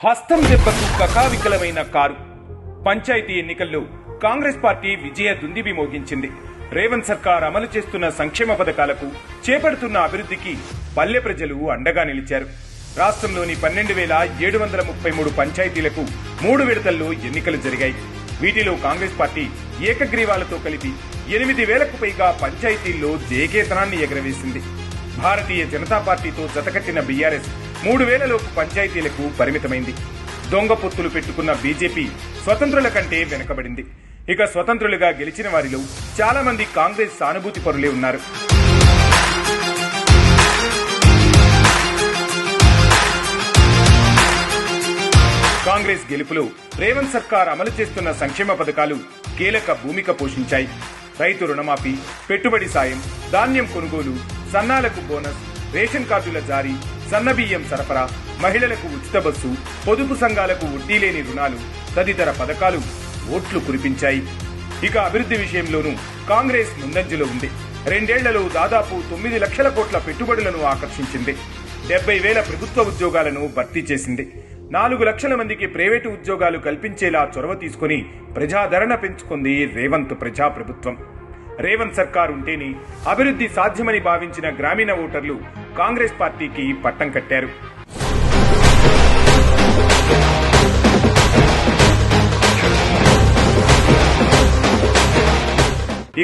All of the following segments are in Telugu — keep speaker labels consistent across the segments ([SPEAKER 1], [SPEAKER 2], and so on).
[SPEAKER 1] హస్తం దెబ్బకు కకావికలమైన కారు. పంచాయతీ ఎన్నికల్లో కాంగ్రెస్ పార్టీ విజయ దుందిబి మోగించింది. రేవంత్ సర్కార్ అమలు చేస్తున్న సంక్షేమ పథకాలకు చేపడుతున్న అభివృద్ధికి పల్లె ప్రజలు అండగా నిలిచారు. రాష్ట్రంలోని పన్నెండు వేల ఏడు వందల ముప్పై మూడు పంచాయతీలకు మూడు విడతల్లో ఎన్నికలు జరిగాయి. వీటిలో కాంగ్రెస్ పార్టీ ఏకగ్రీవాలతో కలిపి ఎనిమిది వేలకు పైగా పంచాయతీల్లో జయకేతనాన్ని ఎగరవేసింది. భారతీయ జనతా పార్టీతో జతకట్టిన బీఆర్ఎస్ మూడు వేలలోపు పంచాయతీలకు పరిమితమైంది. దొంగ పొత్తులు పెట్టుకున్న బీజేపీ స్వతంత్రుల కంటే వెనుకబడింది. ఇక స్వతంత్రులుగా గెలిచిన వారిలో చాలా మంది కాంగ్రెస్ సానుభూతి పరులే ఉన్నారు. కాంగ్రెస్ గెలుపులో రేవంత్ సర్కార్ అమలు చేస్తున్న సంక్షేమ పథకాలు కీలక భూమిక పోషించాయి. రైతు రుణమాఫీ పెట్టుబడి సాయం ధాన్యం కొనుగోలు సన్నాలకు బోనస్ రేషన్ కార్డుల జారీ సన్నబియ్యం సరఫరా మహిళలకు ఉచిత బస్సు పొదుపు సంఘాలకు వడ్డీ లేని రుణాలు తదితర పథకాలు ఓట్లు కురిపించాయి. ఇక అభివృద్ధి విషయంలోనూ కాంగ్రెస్ ముందంజలో ఉంది. రెండేళ్ళలో దాదాపు తొమ్మిది లక్షల కోట్ల పెట్టుబడులను ఆకర్షించింది. డెబ్బై వేల ప్రభుత్వ ఉద్యోగాలను భర్తీ చేసింది. నాలుగు లక్షల మందికి ప్రైవేటు ఉద్యోగాలు కల్పించేలా చొరవ తీసుకుని ప్రజాదరణ పెంచుకుంది రేవంత్ ప్రజా ప్రభుత్వం రేవంత్ సర్కార్ ఉంటేనే అభివృద్ధి సాధ్యమని భావించిన గ్రామీణ ఓటర్లు కాంగ్రెస్ పార్టీకి పట్టం కట్టారు.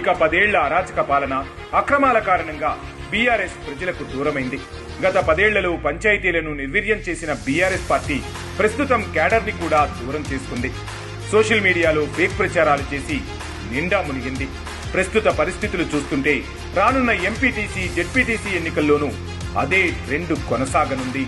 [SPEAKER 1] ఇక పదేళ్ళ అరాచక పాలన అక్రమాల కారణంగా బీఆర్ఎస్ ప్రజలకు దూరమైంది. గత పదేళ్ళలో పంచాయతీలను నిర్వీర్యం చేసిన బీఆర్ఎస్ పార్టీ ప్రస్తుతం క్యాడర్ని కూడా దూరం చేసుకుంది. సోషల్ మీడియాలో ఫేక్ ప్రచారాలు చేసి నిండా మునిగింది. ప్రస్తుత పరిస్థితులు చూస్తుంటే రానున్న ఎంపీటీసీ జెడ్పీటీసీ ఎన్నికల్లోనూ అదే ట్రెండ్ కొనసాగనుంది.